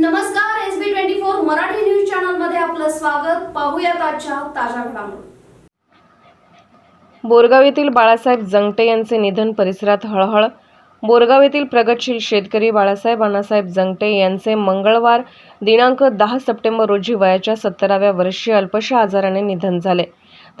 नमस्कार S B twenty four Marathi news चॅनलमध्ये आपलं स्वागत. पाहूया आजच्या ताज्या घडामोडी. बोरगाव येथील बाळासाहेब जंगटे यांचे निधन परिसरात हळहळ. बोरगाव येथील प्रगतशील शेतकरी बाळासाहेब अण्णासाहेब जंगटे यांचे मंगळवार दिनांक दहा सप्टेंबर रोजी वयाच्या सत्तराव्या वर्षी अल्पशा आजाराने निधन झाले.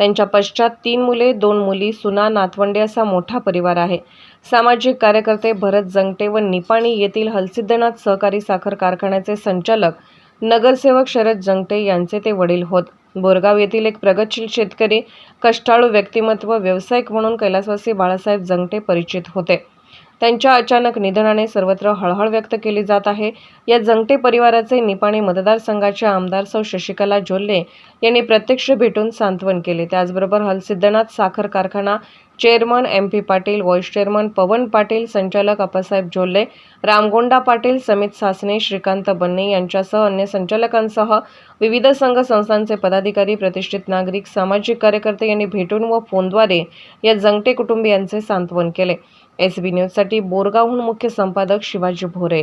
त्यांच्या पश्चात तीन मुले दोन मुली सुना नातवंडे असा मोठा परिवार आहे. सामाजिक कार्यकर्ते भरत जंगटे व निपाणी येथील हलसिद्धनाथ सहकारी साखर कारखान्याचे संचालक नगरसेवक शरद जंगटे यांचे ते वडील होत. बोरगाव येथील एक प्रगतशील शेतकरी कष्टाळू व्यक्तिमत्व व्यावसायिक म्हणून कैलासवासी बाळासाहेब जंगटे परिचित होते. त्यांच्या अचानक निधनाने सर्वत्र हळहळ व्यक्त केली जात आहे. या जंगटे परिवाराचे निपाणी मतदारसंघाचे आमदार सौ शशिकला जोल्ले यांनी प्रत्यक्ष भेटून सांत्वन केले. त्याचबरोबर हलसिद्धनाथ साखर कारखाना chairman M P Patil vice chairman Pawan Patil संचालक अप्पासाहेब जोल्ले रामगोंडा पाटील समित सासने श्रीकांत बन्ने यांच्यासह अन्य संचालकांसह विविध संघ संस्थांचे पदाधिकारी प्रतिष्ठित नागरिक सामाजिक कार्यकर्ते यांनी भेटून व फोनद्वारे या जंगटे कुटुंबियांचे सांत्वन केले. एस बी न्यूजसाठी बोरगावहून मुख्य संपादक शिवाजी भोरे.